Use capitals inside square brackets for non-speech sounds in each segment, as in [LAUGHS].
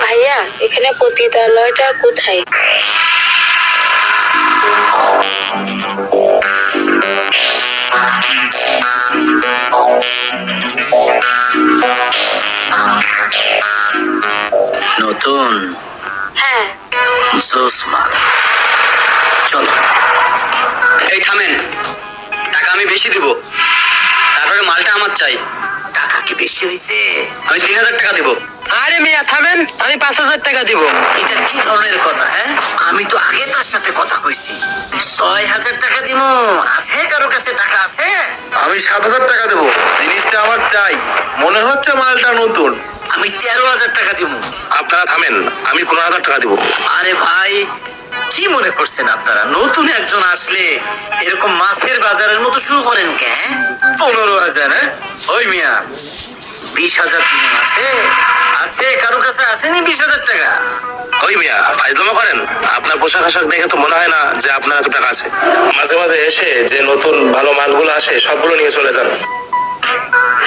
ভাইয়া এখানে পতিতালয়টা কোথায়? নতুন হ্যাঁ। জোস মাল। চলো। এই থামেন। টাকা আমি বেশি দিব। তারপরে মালটা আমার চাই। টাকা কি বেশি হয়েছে আমি তিন হাজার টাকা দিব। আরে থামেন আমি পাঁচ হাজার টাকা দিব। এটা কি ধরনের কথা হ্যাঁ? আমি তো আগে তার সাথে কথা কইছি। ছয় হাজার টাকা দিব আছে কারও কাছে টাকা আছে? আমি সাত হাজার টাকা দেবো। জিনিসটা আমার চাই। মনে হচ্ছে মালটা নতুন। আমি তেরো হাজার টাকা দিব আপনারা থামেন আমি পনেরো হাজার টাকা দিব। আরে ভাই কি মনে করছেন আপনারা? নতুন একজন আসলে এরকম মাছের বাজারের মতো শুরু করেন কে হ্যাঁ? পনেরো হাজার হ্যাঁ? ওই মিয়া বিশ হাজার দিন আছে। আছে কারও কাছে আসেনি বিশ হাজার টাকা? ওই মিয়া ফাইজলামা করেন? আপনার পোশাক আশাক দেখে তো মনে হয় না যে আপনার এত টাকা আছে। মাঝে মাঝে এসে যে নতুন ভালো মালগুলো আসে সবগুলো নিয়ে চলে যান।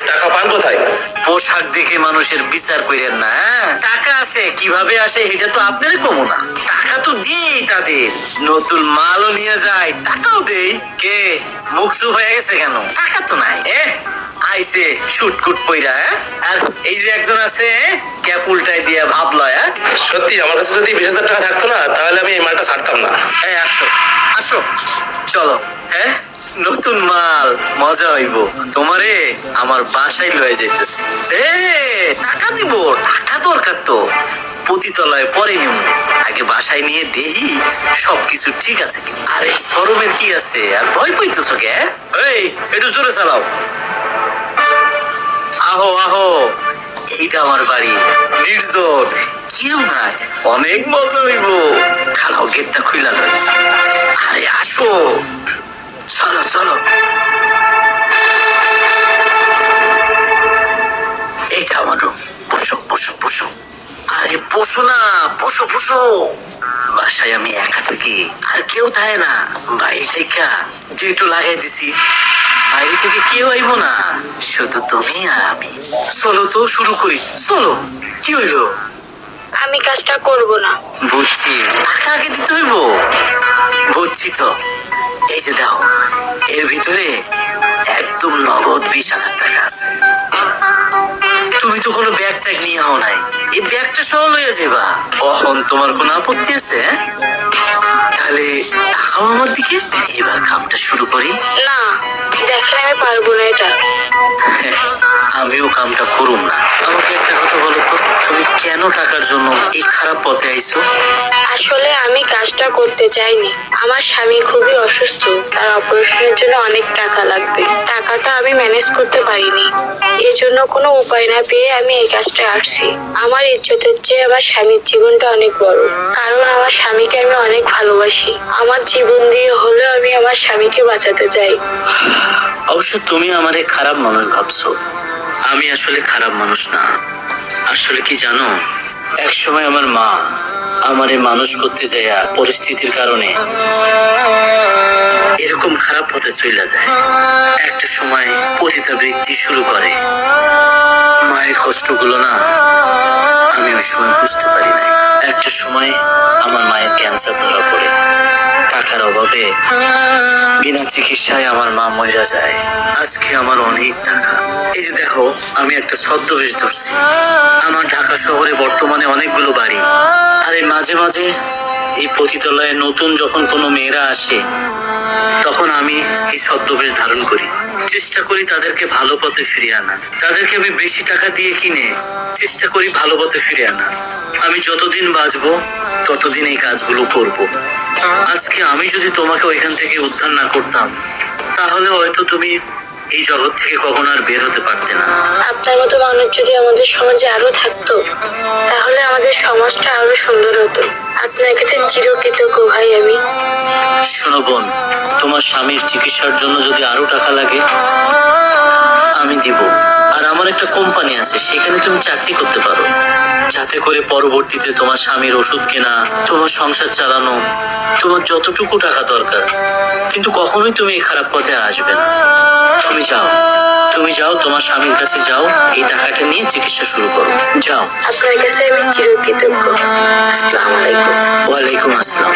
টাকা পান কোথায়? পোশাক দেখে মানুষের বিচার করেন না হ্যাঁ? টাকা আছে কীভাবে আসে এটা তো আপনারই কমো না টাকা তো দিই তাদের। নতুন মালও নিয়ে যায় টাকাও দেই। কে? মুখ চুপ হয়ে গেছে কেন? টাকা তো নাই এ? আইছে শুটকুট পইরা হ্যাঁ? আর এই যে একজন আছে ক্যাপ উল্টাই দিয়া ভাবলো হ্যাঁ? সত্যি আমার কাছে যদি বিশ হাজার টাকা থাকতো না তাহলে আমি এই মালটা ছাড়তাম না। এই আসো আসো চলো হ্যাঁ? নতুন মাল মজা হইব। তোমারে আমার বাসায় লয়ে যাইতেছি। এ টাকা দিব টাকা দরকার তো। পতিতলয় পরে নিব আগে বাসায় নিয়ে দেহি সবকিছু ঠিক আছে কিনা। আরে সরমের কি আছে? আর ভয় পাইতেছো কে এই একটু জোরে চালাও। আহো আহো। এইটা আমার বাড়ি। নির্জন। কেউ নাই। অনেক মজা হইব। খালাও গেটটা খুইলা লয় আরে, আসো। চলো চলো। এইটা আমার রুম বসো বসো বসো। আরে, বসো না। বসো বসো। বাসায় আমি একা থাকি। আর কেউ থাকে না। বাইরে থেকে যেটু লাগাই দিছি। বাইরে থেকে কেউ আইব না। শুধু তুমি আর আমি। চলো তো শুরু করি। চলো কি হইল? আমি কাজটা করব না। বুঝছি টাকা আগে দিতে হইব। বুঝছি তো। এই যে দাও এর ভিতরে একদম নগদ বিশ হাজার টাকা আছে। তুমি তো কোনো ব্যাগ ট্যাগ নিয়ে হও নাই। এই ব্যাগটা সহ লইয়া যাবা অহন তোমার কোনো আপত্তি আছে হ্যাঁ? তাহলে তাকাও আমার দিকে এবার কামটা শুরু করি। না দেখেন আমি পারব না এটা। [LAUGHS] আমিও কামটা করুম না। আমাকে একটা কথা বলো তো তুমি কেন টাকার জন্য এই খারাপ পথে আইছো? আসলে আমি কাজটা করতে চাইনি। আমার স্বামী খুবই অসুস্থ তার অপারেশনের জন্য অনেক টাকা লাগবে। টাকাটা আমি ম্যানেজ করতে পারিনি। এর জন্য কোনো উপায় না পেয়ে আমি এই কাজটা আসছি। আমার ইজ্জতের চেয়ে আমার স্বামীর জীবনটা অনেক বড়। কারণ আমার স্বামীকে আমি অনেক ভালোবাসি। আমার জীবন দিয়ে হলেও আমি আমার স্বামীকে বাঁচাতে চাই। অবশ্য তুমি আমারে খারাপ মানুষ ভাবছ। আমি আসলে খারাপ মানুষ না। আসলে কি জানো? এক সময় আমার মা আমারে মানুষ করতে যাইয়া পরিস্থিতির কারণে এরকম খারাপ পথে চলে যায়। একটা সময় পতিতাবৃত্তি শুরু করে। মায়ের কষ্টগুলো না আমি ওই সময় বুঝতে পারি নাই। একটা সময় আমার মায়ের ক্যান্সার ধরা পড়ে বিনা চিকিৎসায় আমার মা মইরা যায়। আজকে আমার অনেক টাকা। এই যে দেখো, আমি একটা ছদ্মবেশ ধরছি। আমার ঢাকা শহরে বর্তমানে অনেকগুলো বাড়ি। আর এই মাঝে মাঝে এই পতিতলয়ে নতুন যখন কোনো মেয়েরা আসে, তখন আমি এই ছদ্মবেশ ধারণ করি। চেষ্টা করি তাদেরকে ভালো পথে ফিরিয়ে আনার। তাদেরকে আমি বেশি টাকা দিয়ে কিনে চেষ্টা করি ভালো পথে ফিরে আনার। আমি যতদিন বাঁচবো, ততদিন এই কাজগুলো করব। আজকে আমি যদি তোমাকে ওইখান থেকে উদ্ধার না করতাম তাহলে হয়তো তুমি এই জগৎ থেকে কখন আর বের হতে পারতে না। আপনার মতো মানুষ যদি আমাদের সমাজে আরও থাকতো তাহলে আমাদের সমাজটা আরও সুন্দর হতো। আপনার কাছে চিরকৃতজ্ঞ ভাই আমি। শোনো বোন তোমার স্বামীর চিকিৎসার জন্য যদি আরও টাকা লাগে আমি দিব। আর আমার একটা কোম্পানি আছে সেখানে তুমি চাকরি করতে পারো। যাতে করে পরবর্তীতে তোমার স্বামীর ওষুধ কেনা তোমার সংসার চালানো তোমার যতটুকু টাকা দরকার। কিন্তু কখনোই তুমি এই খারাপ পথে আসবে না। তুমি যাও। তুমি যাও তোমার স্বামীর কাছে যাও এই টাকাটা নিয়ে চিকিৎসা শুরু করো। যাও। আপনার কাছে আমি চিরকৃতজ্ঞ। আসসালামু আলাইকুম। ওয়ালাইকুম আসসালাম।